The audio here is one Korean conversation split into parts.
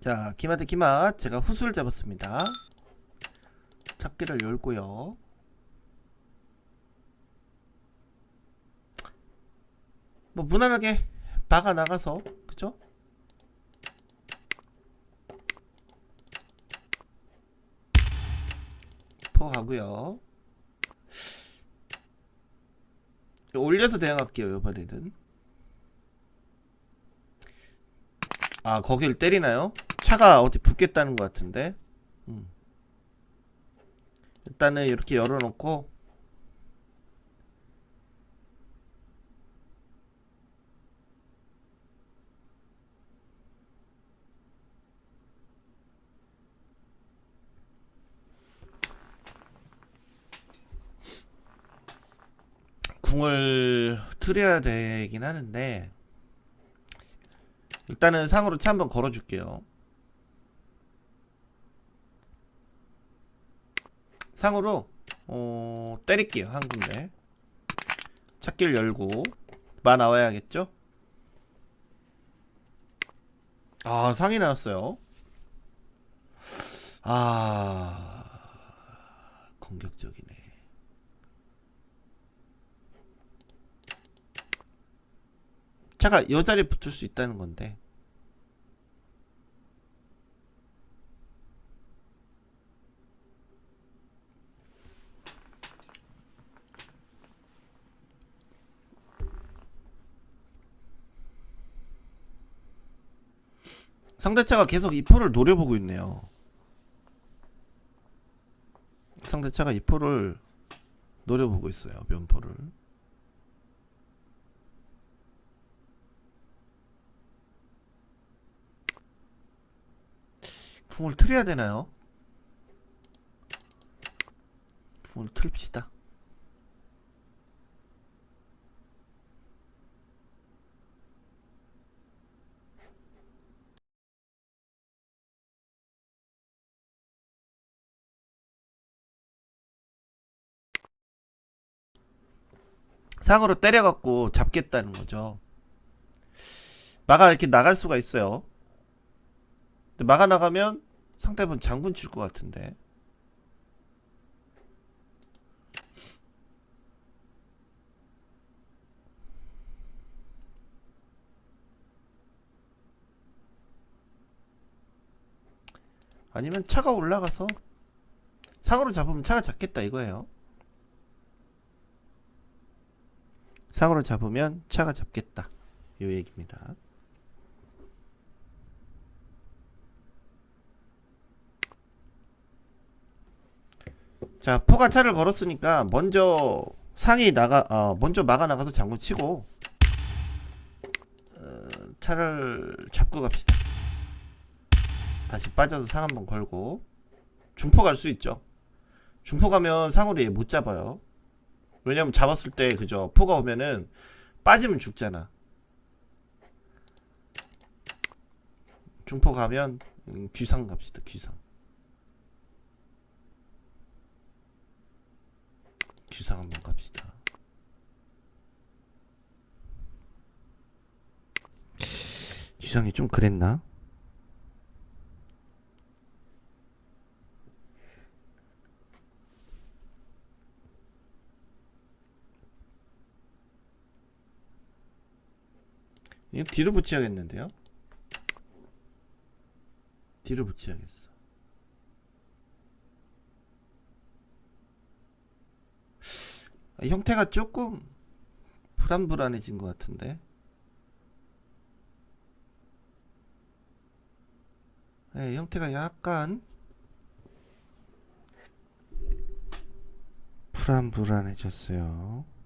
자, 기마대 기마 제가 후술 잡았습니다. 찾기를 열고요. 뭐 무난하게 박아 나가서 그죠? 포 가고요. 올려서 대응할게요 이번에는. 아 거길 때리나요? 차가 어디 붙겠다는 것 같은데. 음. 일단은 이렇게 열어놓고 궁을 틀어야 되긴 하는데 일단은 상으로 차 한번 걸어줄게요. 상으로 어, 때릴게요 한 군데. 찾기를 열고 마 나와야겠죠? 아 상이 나왔어요. 아 공격적이네. 차가 여 자리에 붙을 수 있다는 건데. 상대차가 계속 이 포를 노려보고 있네요. 상대차가 이 포를 노려보고 있어요. 면포를. 궁을 틀어야 되나요? 궁을 틀읍시다. 상으로 때려갖고 잡겠다는 거죠. 마가 이렇게 나갈 수가 있어요. 마가 나가면 상대분 장군 칠 것 같은데. 아니면 차가 올라가서 상으로 잡으면 차가 잡겠다 이거예요. 상으로 잡으면 차가 잡겠다. 요 얘기입니다. 자, 포가 차를 걸었으니까 먼저 상이 나가 어, 먼저 막아 나가서 장구 치고 어, 차를 잡고 갑시다. 다시 빠져서 상 한번 걸고 중포 갈 수 있죠. 중포 가면 상으로 얘 못 잡아요. 왜냐면 잡았을 때 그죠 포가 오면은 빠지면 죽잖아. 중포 가면 음, 귀상 갑시다. 귀상. 귀상 한번 갑시다. 귀상이 좀 그랬나? 이거 뒤로 붙여야겠는데요? 뒤로 붙여야겠어. 아, 형태가 조금 불안불안해진 것 같은데. 네, 형태가 약간 불안불안해졌어요.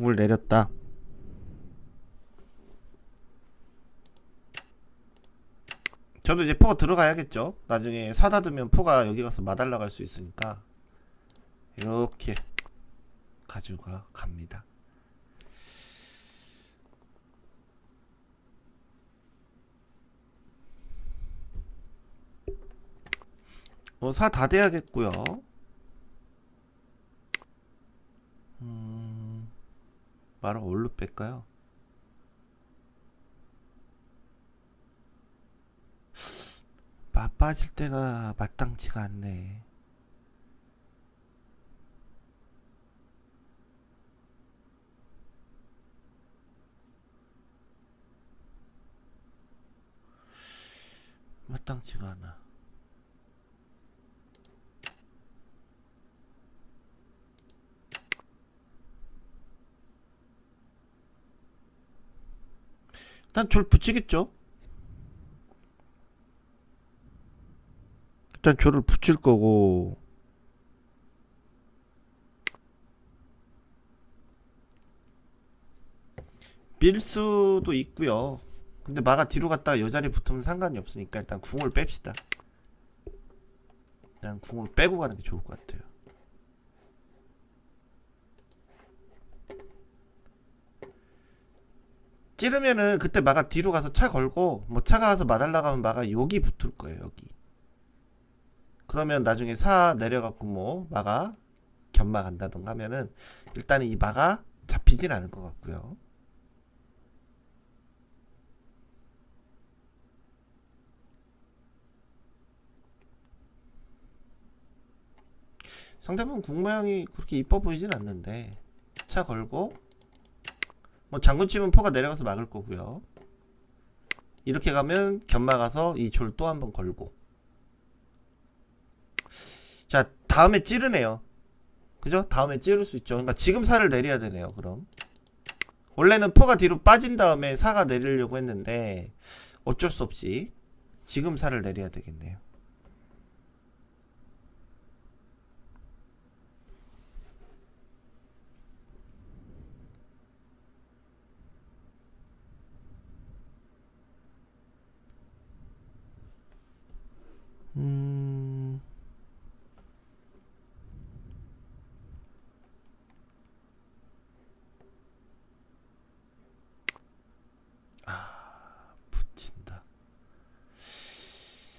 궁을 내렸다. 저도 이제 포가 들어가야겠죠. 나중에 사다 두면 포가 여기 가서 마달라 갈 수 있으니까 이렇게 가지고 갑니다. 어, 사 다 돼야겠고요. 말을 뭘로 뺄까요? 마 빠질 때가 마땅치가 않네. 마땅치가 않아. 일단 졸 붙이겠죠. 일단 졸을 붙일 거고 밀 수도 있고요. 근데 마가 뒤로 갔다가 여 자리 붙으면 상관이 없으니까 일단 궁을 뺍시다. 그냥 궁을 빼고 가는 게 좋을 것 같아요. 찌르면은 그때 마가 뒤로 가서 차 걸고 뭐 차가 와서 마달라가면 마가 여기 붙을 거예요 여기. 그러면 나중에 사 내려갖고 뭐 마가 견마 간다던가 하면은 일단은 이 마가 잡히진 않을 것 같고요. 상대방 궁 모양이 그렇게 이뻐 보이진 않는데 차 걸고 뭐 장군 치면 포가 내려가서 막을 거고요. 이렇게 가면 견마 가서 이졸또한 번 걸고. 자, 다음에 찌르네요. 그죠? 다음에 찌를 수 있죠. 그러니까 지금 살을 내려야 되네요. 그럼. 원래는 포가 뒤로 빠진 다음에 사가 내리려고 했는데 어쩔 수 없이 지금 살을 내려야 되겠네요. 음. 아, 붙인다.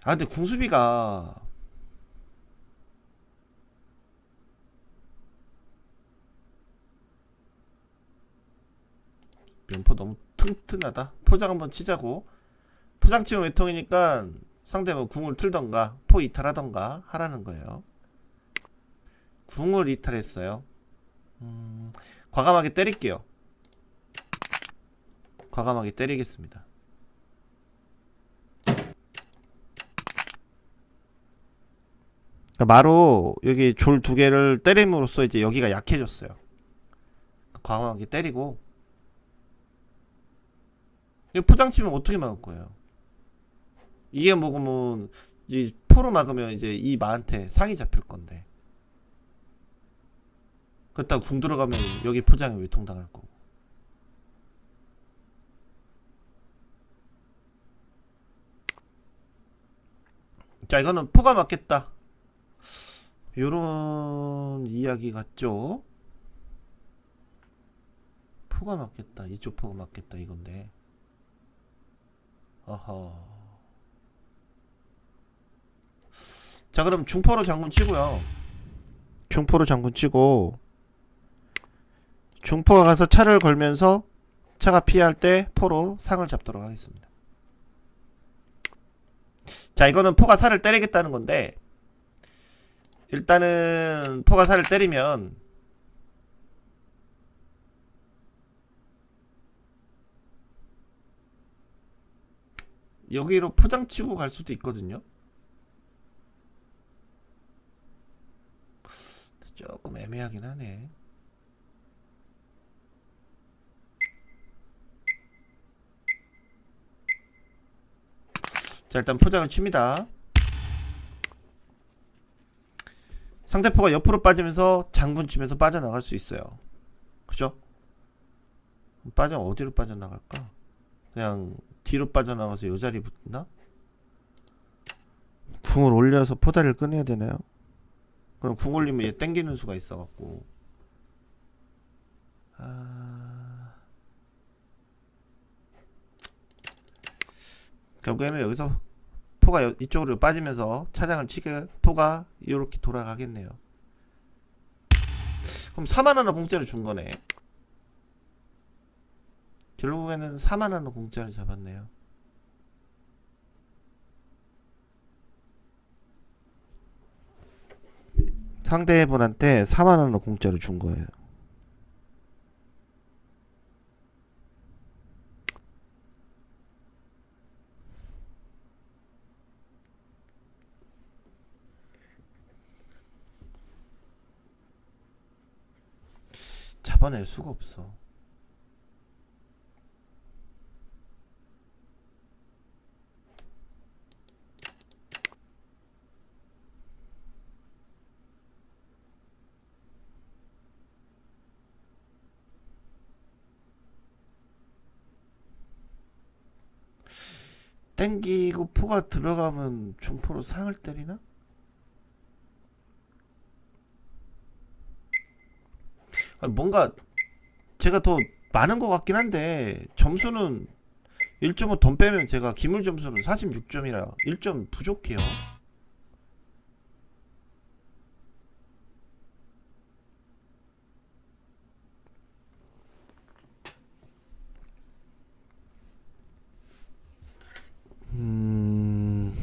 아, 근데 궁수비가 면포 너무 튼튼하다. 포장 한번 치자고. 포장 치면 외통이니까 상대 뭐 궁을 틀던가 포 이탈하던가 하라는 거예요. 궁을 이탈했어요. 음, 과감하게 때릴게요. 과감하게 때리겠습니다. 그러니까 마로 여기 졸 두 개를 때림으로써 이제 여기가 약해졌어요. 과감하게 때리고 이 포장 치면 어떻게 막을 거예요? 이게 먹으면 이 포로 막으면 이제 이 마한테 상이 잡힐 건데 그렇다고 궁 들어가면 여기 포장에 외통당할 거고 자 이거는 포가 맞겠다 요런 이야기 같죠? 포가 맞겠다. 이쪽 포가 맞겠다 이건데. 어허. 자 그럼 중포로 장군 치고요. 중포로 장군 치고 중포가 가서 차를 걸면서 차가 피할 때 포로 상을 잡도록 하겠습니다. 자 이거는 포가 살을 때리겠다는 건데 일단은 포가 살을 때리면 여기로 포장 치고 갈 수도 있거든요 조금 애매하긴 하네. 자 일단 포장을 칩니다. 상대포가 옆으로 빠지면서 장군 치면서 빠져나갈 수 있어요. 그죠? 빠져 어디로 빠져나갈까? 그냥 뒤로 빠져나가서 요 자리 붙나? 궁을 올려서 포다리를 꺼내야 되나요? 그럼 궁 올리면 얘 땡기는 수가 있어갖고 아... 결국에는 여기서 포가 여- 이쪽으로 빠지면서 차장을 치게 포가 이렇게 돌아가겠네요 그럼 4만 하나 공짜로 준 거네 결국에는 4만원 공짜를 잡았네요. 상대분한테 4만 원을 공짜로 준 거예요. 잡아낼 수가 없어. 땡기고 포가 들어가면 중포로 상을 때리나? 아, 뭔가 제가 더 많은 것 같긴 한데 점수는 1.5 돈 빼면 제가 기물 점수는 46점이라 1점 부족해요. 음...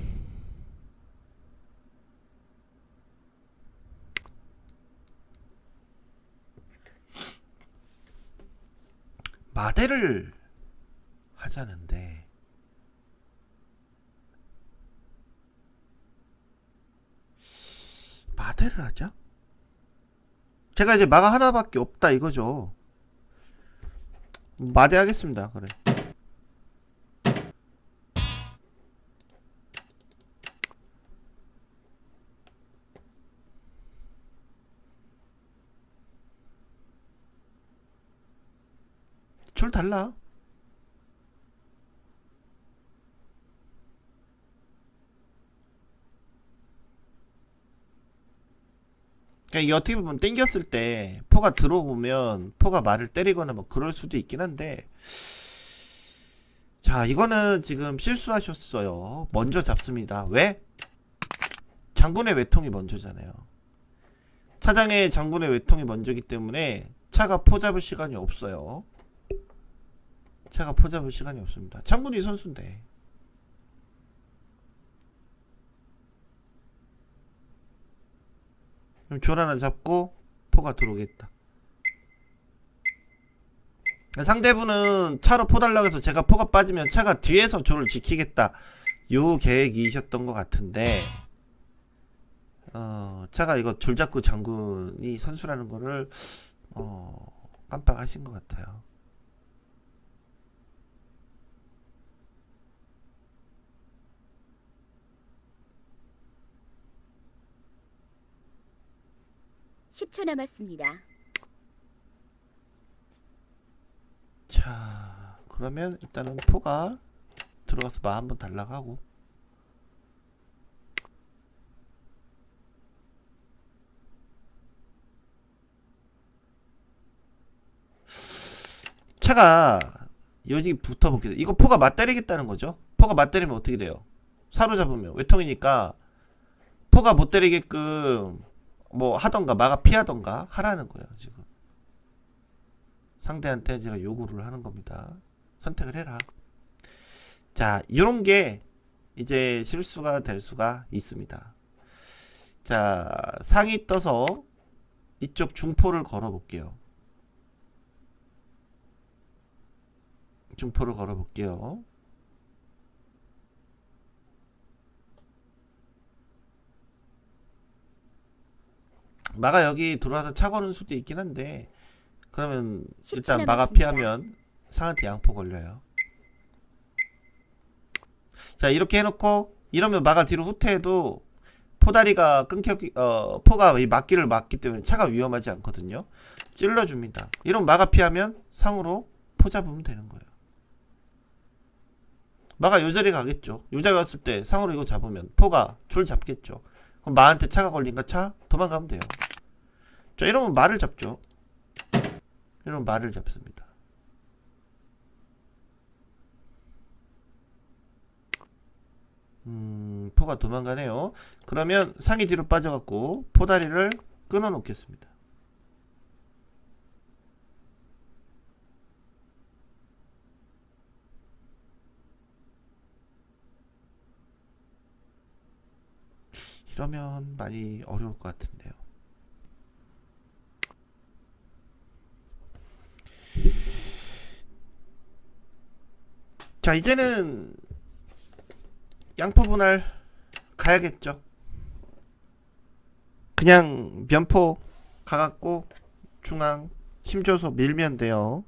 마대를 하자는데 마대를 하자? 제가 이제 마가 하나밖에 없다 이거죠. 마대 하겠습니다. 그래. 달라. 이 어떻게 보면 땡겼을 때 포가 들어오면 포가 말을 때리거나 뭐 그럴 수도 있긴 한데 자 이거는 지금 실수하셨어요. 먼저 잡습니다. 왜? 장군의 외통이 먼저잖아요. 차장의 장군의 외통이 먼저기 때문에 차가 포 잡을 시간이 없어요. 차가 포 잡을 시간이 없습니다. 장군이 선수인데. 그럼 줄 하나 잡고 포가 들어오겠다. 상대분은 차로 포 달라고 해서 제가 포가 빠지면 차가 뒤에서 줄을 지키겠다. 요 계획이셨던 것 같은데 어, 차가 이거 줄 잡고 장군이 선수라는 거를 어, 깜빡하신 것 같아요. 십초 남았습니다. 자, 그러면 일단은 포가 들어가서 마 한번 달라가고 차가 여기 붙어볼게요. 이거 포가 맞때리겠다는 거죠. 포가 맞때리면 어떻게 돼요? 사로잡으면 외통이니까 포가 못 때리게끔 뭐 하던가 마가 피하던가 하라는 거예요 지금. 상대한테 제가 요구를 하는 겁니다. 선택을 해라. 자, 이런 게 이제 실수가 될 수가 있습니다. 자, 상이 떠서 이쪽 중포를 걸어 볼게요. 중포를 걸어 볼게요. 마가 여기 들어와서 차 거는 수도 있긴 한데 그러면 10초 일단 마가 남았습니다. 피하면 상한테 양포 걸려요. 자 이렇게 해놓고 이러면 마가 뒤로 후퇴해도 포다리가 끊겨 어 포가 이 막기를 막기 때문에 차가 위험하지 않거든요. 찔러줍니다. 이런 마가 피하면 상으로 포 잡으면 되는 거예요. 마가 요 자리 가겠죠. 요 자리 갔을 때 상으로 이거 잡으면 포가 줄 잡겠죠. 그럼 마한테 차가 걸린가 차 도망가면 돼요. 자 이러면 말을 잡죠 이러면 말을 잡습니다 음, 포가 도망가네요. 그러면 상이 뒤로 빠져갖고 포다리를 끊어 놓겠습니다. 이러면 많이 어려울 것 같은데요. 자 이제는 양포 분할 가야겠죠. 그냥 면포 가갖고 중앙 힘줘서 밀면 돼요.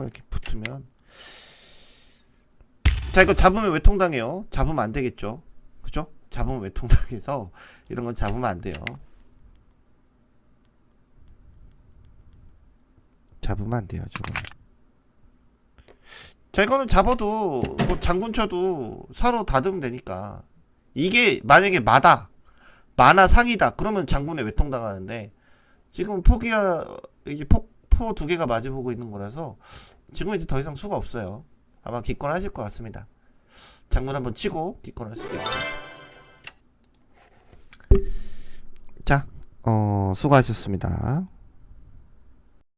이렇게 붙으면 자 이거 잡으면 외통당해요. 잡으면 안 되겠죠. 잡으면 외통당해서 이런 건 잡으면 안 돼요. 잡으면 안 돼요, 저거. 자, 이거는 잡아도 뭐 장군 쳐도 서로 다듬으면 되니까. 이게 만약에 마다 마나 상이다. 그러면 장군에 외통당하는데 지금 포기가 이제 폭포 두 개가 마주보고 있는 거라서 지금 이제 더 이상 수가 없어요. 아마 기권하실 것 같습니다. 장군 한번 치고 기권할 수도 있고. 자, 어, 수고하셨습니다.